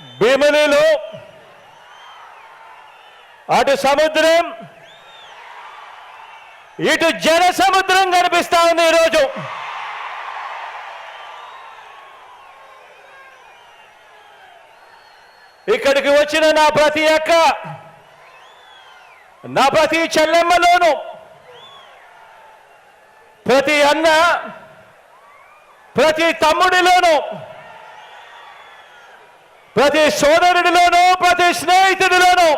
భీమిలిలో అటు సముద్రం ఇటు జన సముద్రం కనిపిస్తా ఉంది ఈరోజు. ఇక్కడికి వచ్చిన నా ప్రతి అక్క నా ప్రతి చెల్లెమ్మలోను ప్రతి అన్న ప్రతి తమ్ముడిలోను ప్రతి సోదరుడిలోనూ ప్రతి స్నేహితుడిలోనూ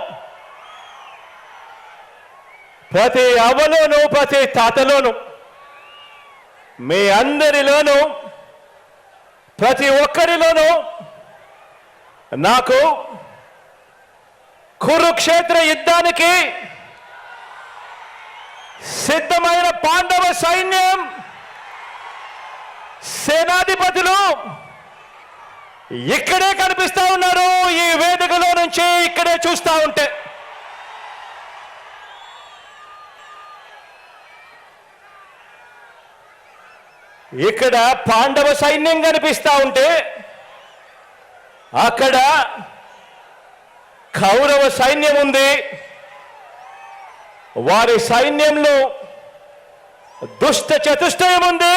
ప్రతి అవ్వలోనూ ప్రతి తాతలోనూ మీ అందరిలోనూ ప్రతి ఒక్కరిలోనూ నాకు కురుక్షేత్ర యుద్ధానికి సిద్ధమైన పాండవ సైన్యం సేనాధిపతులు ఇక్కడే కనిపిస్తా ఉన్నారు. ఈ వేదికలో నుంచి ఇక్కడే చూస్తా ఉంటే. ఇక్కడ పాండవ సైన్యం కనిపిస్తా ఉంటే అక్కడ కౌరవ సైన్యం ఉంది. వారి సైన్యంలో దుష్ట చతుష్టయం ఉంది.